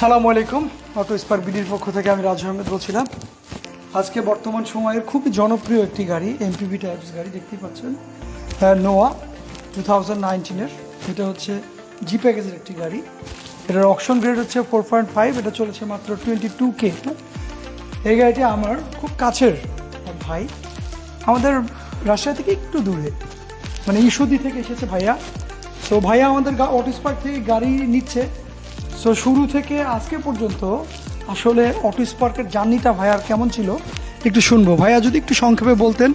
সালামু আলাইকুম। Auto spark বিডির পক্ষ থেকে আমি রাজু আহমেদ বলছিলাম। আজকে বর্তমান সময়ের খুবই জনপ্রিয় একটি গাড়ি এমপিভি টাইপস গাড়ি, দেখতেই পাচ্ছেন। নোয়া টু থাউজেন্ড নাইনটিনের এটা হচ্ছে জি প্যাকেজের একটি গাড়ি। এটার অকশন গ্রেড হচ্ছে ফোর পয়েন্ট ফাইভ এটা চলেছে মাত্র টোয়েন্টি টু কে এই গাড়িটি আমার খুব কাছের ভাই। আমাদের রাজশাহী থেকে একটু দূরে। মানে ইস্যুদি থেকে এসেছে ভাইয়া। সো ভাইয়া আমাদের অটো স্পার্ক থেকে গাড়ি নিচ্ছে। সো শুরু থেকে আজকে পর্যন্ত আসলে অটো স্পার্কের জার্নিটা ভাইয়ার কেমন ছিল একটু শুনব। ভাইয়া যদি একটু সংক্ষেপে বলতেন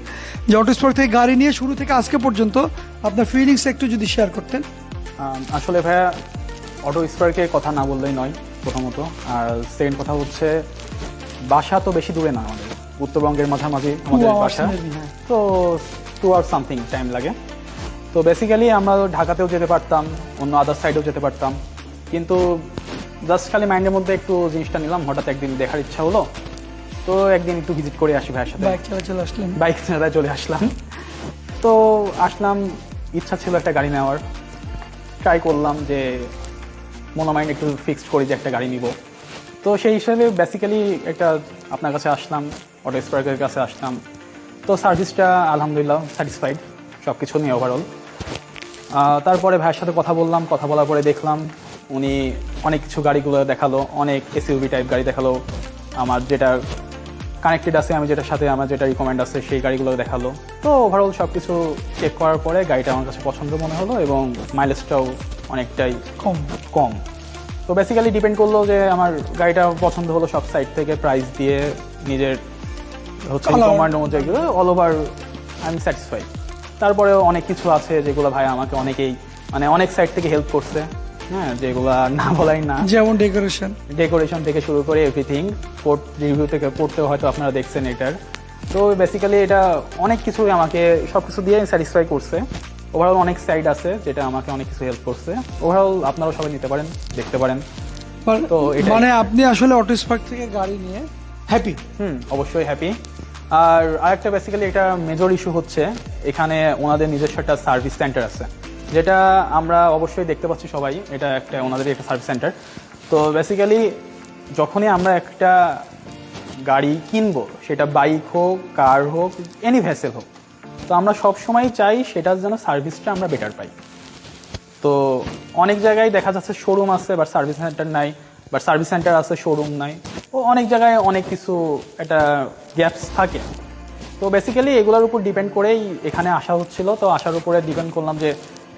যে অটো স্পার্ক থেকে গাড়ি নিয়ে শুরু থেকে আজকে পর্যন্ত আপনার ফিলিংস একটু যদি শেয়ার করতেন। আসলে ভাইয়া অটো স্পার্কের কথা না বললেই নয় প্রথমত। আর সেকেন্ড কথা হচ্ছে বাসা তো বেশি দূরে না আমাদের। উত্তরবঙ্গের মাঝামাঝি আমাদের বাসা। তো টু আওয়ার সামথিং টাইম লাগে। তো বেসিক্যালি আমরা ঢাকাতেও যেতে পারতাম অন্য আদার সাইডেও যেতে পারতাম। কিন্তু জাস্ট খালি মাইন্ডের মধ্যে একটু জিনিসটা নিলাম হঠাৎ একদিন দেখার ইচ্ছা হলো। তো একদিন একটু ভিজিট করে আসি ভাইয়ের সাথে। বাইক চালা চলে আসলেন। বাইক চলে আসলাম। তো আসলাম ইচ্ছা ছিল একটা গাড়ি নেওয়ার। ট্রাই করলাম যে মনোমাইন্ড একটু ফিক্সড করি যে একটা গাড়ি নিব। তো সেই হিসাবে বেসিক্যালি একটা আপনার কাছে আসলাম অটো স্পার্কের কাছে আসলাম। তো সার্ভিসটা আলহামদুলিল্লাহ স্যাটিসফাইড সব কিছু নিয়ে ওভারঅল তারপরে ভাইয়ের সাথে কথা বললাম কথা বলার পরে দেখলাম উনি অনেক কিছু গাড়িগুলো দেখাল অনেক এসইউভি টাইপ গাড়ি দেখাল। আমার যেটা কানেক্টেড আছে আমি যেটার সাথে আমার যেটা রিকমেন্ড আছে সেই গাড়িগুলো দেখাল। তো ওভারঅল সব কিছু চেক করার পরে গাড়িটা আমার কাছে পছন্দ মনে হলো এবং মাইলেজটাও অনেকটাই কম। কম। তো বেসিক্যালি ডিপেন্ড করল যে আমার গাড়িটা পছন্দ হলো সব সাইড থেকে প্রাইস দিয়ে নিজের হচ্ছে কমান্ড অনুযায়ী all over I am satisfied তারপরেও অনেক কিছু আছে যেগুলো ভাই আমাকে অনেকেই মানে অনেক সাইড থেকে হেল্প করছে। হ্যাঁ যেগুলা না বলাই না। যেমন ডেকোরেশন ডেকোরেশন থেকে শুরু করে এভরিথিং পোর্ট রিভিউ থেকে পড়তেও হয়তো আপনারা দেখছেন এটার। তো বেসিক্যালি এটা অনেক কিছুই আমাকে সব কিছু দিয়ে স্যাটিসফাই করছে। ওভারঅল অনেক সাইড আছে যেটা আমাকে অনেক কিছু হেল্প করছে। ওভারঅল আপনারাও সবাই নিতে পারেন দেখতে পারেন। তো এটাই। মানে আপনি আসলে অটো স্পার্ক থেকে গাড়ি নিয়ে হ্যাপি হুম অবশ্যই হ্যাপি আর আরেকটা বেসিক্যালি এটা মেজর ইস্যু হচ্ছে এখানে ওনাদের নিজস্ব একটা সার্ভিস সেন্টার আছে। যেটা আমরা অবশ্যই দেখতে পাচ্ছি সবাই, এটা একটা ওনাদের একটা সার্ভিস সেন্টার তো বেসিক্যালি যখনই আমরা একটা গাড়ি কিনবো, সেটা বাইক হোক কার হোক এনি ভেসেল হোক, তো আমরা সব সময় চাই সেটার যেন সার্ভিসটা আমরা বেটার পাই। তো অনেক জায়গায় দেখা যাচ্ছে শোরুম আছে বা সার্ভিস সেন্টার নাই বা সার্ভিস সেন্টার আছে শোরুম নাই। ও অনেক জায়গায় অনেক কিছু একটা গ্যাপস থাকে। তো বেসিক্যালি এগুলোর উপর ডিপেন্ড করেই এখানে আসা হচ্ছিল। তো আসার উপরে ডিপেন্ড করলাম যে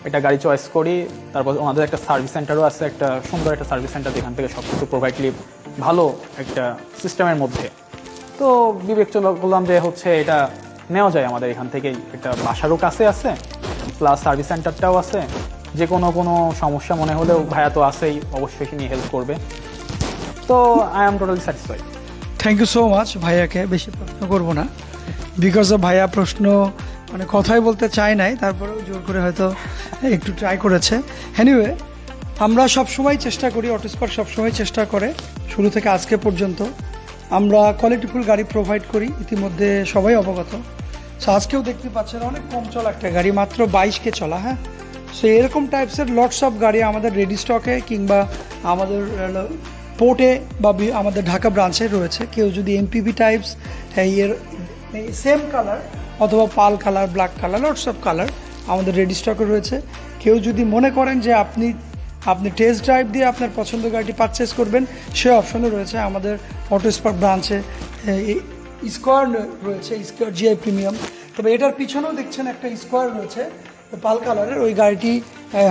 একটা গাড়ি চয়েস করি, তারপর ওনাদের একটা সার্ভিস সেন্টারও আছে, একটা সুন্দর একটা সার্ভিস সেন্টার যেখান থেকে সব কিছু প্রোভাইডলি ভালো একটা সিস্টেমের মধ্যে। তো বিবেচনা করলাম যে হচ্ছে এটা নেওয়া যায় আমাদের এখান থেকেই। একটা বাসারও কাছে আছে প্লাস সার্ভিস সেন্টারটাও আছে। যে কোনো কোনো সমস্যা মনে হলেও ভাইয়া তো আছেই, অবশ্যই সে নিয়ে হেল্প করবে। তো I am totally satisfied thank you so much ভাইয়াকে, বেশি প্রশ্ন করব না। বিকজ অফ ভাইয়া প্রশ্ন মানে কথাই বলতে চায় নাই, তারপরেও জোর করে হয়তো একটু ট্রাই করেছে। এনিওয়ে আমরা সবসময় চেষ্টা করি অটোস্পার সবসময় চেষ্টা করে, শুরু থেকে আজকে পর্যন্ত। আমরা কোয়ালিটিফুল গাড়ি প্রোভাইড করি, ইতিমধ্যে সবাই অবগত। সো আজকেও দেখতে পাচ্ছেন অনেক কম চলা একটা গাড়ি, মাত্র বাইশকে চলা হ্যাঁ? সো এরকম টাইপসের লটস অফ গাড়ি আমাদের রেডি স্টকে কিংবা আমাদের পোর্টে বা আমাদের ঢাকা ব্রাঞ্চে রয়েছে। কেউ যদি এমপিভি টাইপস এর সেম কালার অথবা pearl colour, black colour lots of colour আমাদের রেডি স্টকে রয়েছে। কেউ যদি মনে করেন যে আপনি আপনি টেস্ট ড্রাইভ দিয়ে আপনার পছন্দের গাড়িটি পারচেস করবেন, সে অপশনও রয়েছে আমাদের অটো স্পার্ক ব্রাঞ্চে স্কোয়ার রয়েছে স্কোয়ার জিআই প্রিমিয়াম তবে এটার পিছনেও দেখছেন একটা স্কোয়ার রয়েছে, পাল কালারের ওই গাড়িটি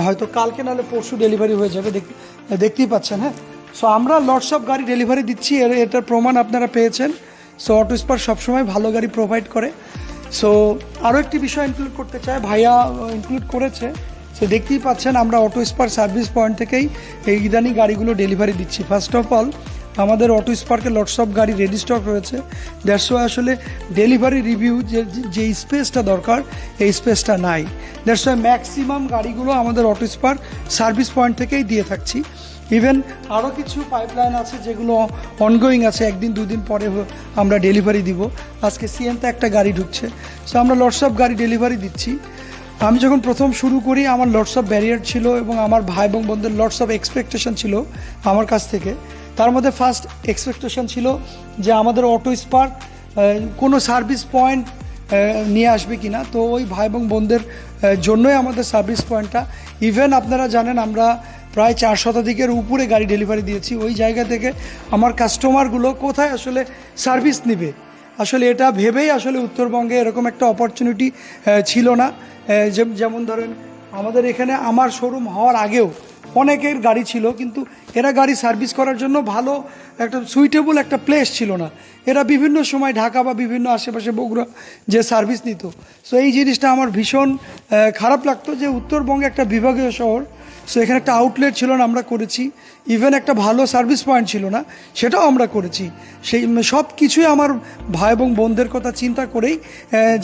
হয়তো কালকে নাহলে পরশু ডেলিভারি হয়ে যাবে, দেখ- দেখতেই পাচ্ছেন হ্যাঁ? সো আমরা লটস অফ গাড়ি ডেলিভারি দিচ্ছি এটার প্রমাণ আপনারা পেয়েছেন। সো অটো স্পার সবসময় ভালো গাড়ি প্রোভাইড করে। সো আরও একটি বিষয় ইনক্লুড করতে চাই ভাইয়া ইনক্লুড করেছে। সো দেখতেই পাচ্ছেন, আমরা অটো স্পার সার্ভিস পয়েন্ট থেকেই এই ইদানি গাড়িগুলো ডেলিভারি দিচ্ছি। ফার্স্ট অফ অল আমাদের অটো স্পার্কে লটস অফ গাড়ি রেডি স্টক রয়েছে। দ্যাটস ওয়াই আসলে ডেলিভারি রিভিউ যে যে স্পেসটা দরকার, এই স্পেসটা নাই। দ্যাটস ওয়াই ম্যাক্সিমাম গাড়িগুলো আমাদের অটো স্পার্ক সার্ভিস পয়েন্ট থেকেই দিয়ে থাকছি। ইভেন আরও কিছু পাইপলাইন আছে যেগুলো অনগোয়িং আছে, একদিন, দুদিন পরে আমরা ডেলিভারি দিব। আজকে সিএনতে একটা গাড়ি ঢুকছে। সো আমরা লটস অফ গাড়ি ডেলিভারি দিচ্ছি। আমি যখন প্রথম শুরু করি, আমার লটস অফ ব্যারিয়ার ছিল এবং আমার ভাই এবং বোনদের লটস অফ এক্সপেকটেশন ছিল আমার কাছ থেকে। তার মধ্যে ফার্স্ট এক্সপেকটেশন ছিল যে আমাদের অটো স্পার্ক কোনো সার্ভিস পয়েন্ট নিয়ে আসবে কিনা। তো ওই ভাই এবং বোনদের জন্যই আমাদের সার্ভিস পয়েন্টটা ইভেন আপনারা জানেন, আমরা প্রায় চার শতাধিকের উপরে গাড়ি ডেলিভারি দিয়েছি। ওই জায়গা থেকে আমার কাস্টমারগুলো কোথায় আসলে সার্ভিস নেবে? আসলে এটা ভেবেই আসলে উত্তরবঙ্গে এরকম একটা অপরচুনিটি ছিল না। যেমন ধরেন, আমাদের এখানে আমার শোরুম হওয়ার আগেও অনেকের গাড়ি ছিল, কিন্তু এরা গাড়ি সার্ভিস করার জন্য ভালো একটা সুইটেবল একটা প্লেস ছিল না। এরা বিভিন্ন সময় ঢাকা বা বিভিন্ন আশেপাশে বগুড়া যে সার্ভিস নিত। সো এই জিনিসটা আমার ভীষণ খারাপ লাগতো যে উত্তরবঙ্গে একটা বিভাগীয় শহর সো এখানে একটা আউটলেট ছিল না আমরা করেছি। ইভেন একটা ভালো সার্ভিস পয়েন্ট ছিল না সেটাও আমরা করেছি। সেই সব কিছুই আমার ভাই এবং বোনদের কথা চিন্তা করেই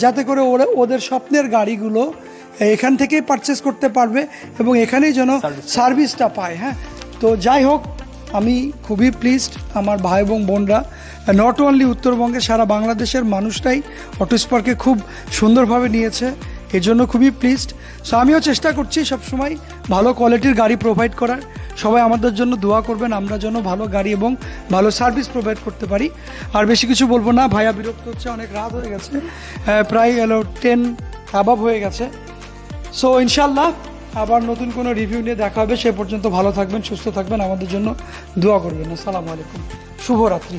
যাতে করে ওরা ওদের স্বপ্নের গাড়িগুলো এখান থেকেই পারচেস করতে পারবে এবং এখানেই যেন সার্ভিসটা পায় হ্যাঁ? তো যাই হোক আমি খুবই প্লিজড আমার ভাই এবং বোনরা নট অনলি উত্তরবঙ্গে সারা বাংলাদেশের মানুষটাই অটোস্পার্কে খুব সুন্দরভাবে নিয়েছে। এর জন্য খুবই প্লিজড সো আমিও চেষ্টা করছি সবসময় ভালো কোয়ালিটির গাড়ি প্রোভাইড করার। সবাই আমাদের জন্য দোয়া করবেন, আমরা যেন ভালো গাড়ি এবং ভালো সার্ভিস প্রোভাইড করতে পারি। আর বেশি কিছু বলব না, ভাইয়া বিরক্ত হচ্ছে, অনেক রাত হয়ে গেছে প্রায় এলো টেন অ্যাবাব হয়ে গেছে। সো ইনশাল্লাহ আবার নতুন কোনো রিভিউ নিয়ে দেখা হবে, সে পর্যন্ত ভালো থাকবেন, সুস্থ থাকবেন, আমাদের জন্য দোয়া করবেন। আসসালামু আলাইকুম, শুভরাত্রি।